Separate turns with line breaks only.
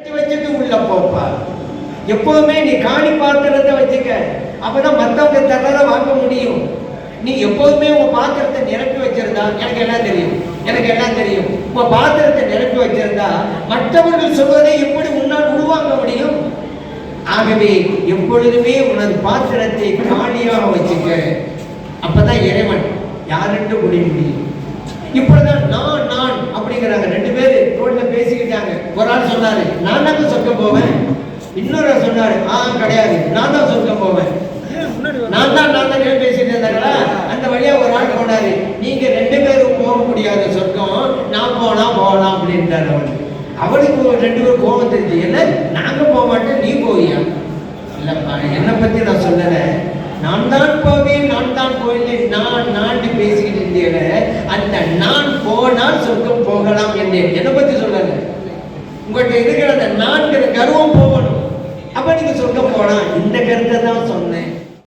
எடுத்து வச்சுட்டு உள்ள போப்பா. எப்போதுமே நீ காணி பாத்திரத்தை வச்சுக்க. அப்பதான் மத்தவங்க தரத வாங்க முடியும். நீ எப்போதுமே உன் பாத்திரத்தை நிரப்பி வச்சிருந்தா எனக்கு எல்லாம் தெரியும்? எனக்கு எல்லாம் தெரியும்? உன் பாத்திரத்தை நிரப்பி வச்சிருந்தா மற்றவர்கள் சொல்வதை எப்படி உன்னால் உருவாக்க முடியும்? ஆகவே எப்பொழுதுமே உனது பாத்திரத்தை காலியாக வச்சுக்க. அப்பதான் இறைவன் யாருன்னு முடிய முடியும். இப்படிதான் நான் நான் அப்படிங்கிறாங்க ரெண்டு பேரு ரோட்ல ஒரு ஆள் சொன்னாரு நான் தாங்க சொர்க்கம் போவேன். இன்னொரு ஆள் சொன்னாரு ஆ கிடையாது. நான் தான் சொர்க்கம் போவேன். நான் தான் நான் தான் பேசிட்டு இருந்தாங்களா? அந்த வழியா ஒரு ஆள் போனாரு நீங்க ரெண்டு பேரும் போக முடியாத சொர்க்கம். நான் போனா போகலாம் அப்படின்ட்டாரு அவனுக்கு அவனுக்கு ஒரு ரெண்டு பேரும் கோபம் தெரிஞ்சு என்ன? நாங்க போக மாட்டோம் நீ போவியா? இல்லப்பா என்னை பத்தி நான் சொல்லல. நான் தான் போவேன் நான் தான் போவேன் நான் நான் பேசிக்கிட்டு இருந்தேன் அந்த நான் போனால் சொர்க்கம் போகலாம் என்றேன் என்னை பத்தி சொல்லலை. உங்கள்கிட்ட இருக்கிற அந்த நான்கிற கர்வம் போகணும். அப்ப நீங்க சொல்ல போனா இந்த கருத்தை